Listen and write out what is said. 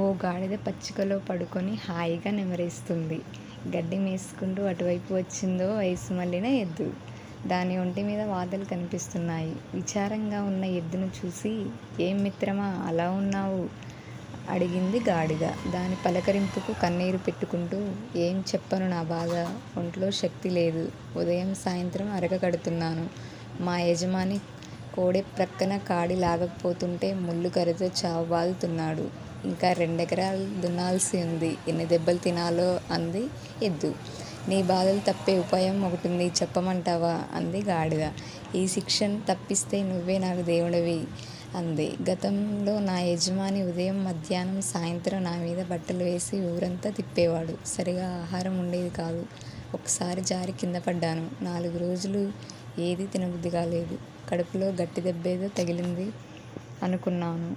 ఓ గాడిద పచ్చికలో పడుకొని హాయిగా నెమరేస్తుంది. గడ్డి మేసుకుంటూ అటువైపు వచ్చిందో వయసు మళ్ళిన ఎద్దు. దాని ఒంటి మీద వాతలు కనిపిస్తున్నాయి. విచారంగా ఉన్న ఎద్దును చూసి ఏం మిత్రమా అలా ఉన్నావు అడిగింది గాడిద. దాని పలకరింపుకు కన్నీరు పెట్టుకుంటూ ఏం చెప్పను నా బాధ. ఒంట్లో శక్తి లేదు ఉదయం సాయంత్రం అరగకడుతున్నాను మా యజమాని కోడె ప్రక్కన కాడి లాగకపోతుంటే ముల్లు చావు చావబాదుతున్నాడు. ఇంకా రెండెకరాలు దున్నాల్సి ఉంది ఎన్ని దెబ్బలు తినాలో అంది ఎద్దు. నీ బాధలు తప్పే ఉపాయం ఒకటుంది చెప్పమంటావా? అంది గాడిద. ఈ శిక్ష తప్పిస్తే నువ్వే నాకు దేవుడివి అంది. గతంలో నా యజమాని ఉదయం మధ్యాహ్నం సాయంత్రం నా మీద బట్టలు వేసి ఊరంతా తిప్పేవాడు. సరిగా ఆహారం ఉండేది కాదు. ఒకసారి జారి కింద పడ్డాను నాలుగు రోజులు ఏదీ తినబుద్ధికాలేదు. కడుపులో గట్టి దెబ్బేదో తగిలింది అనుకున్నాను.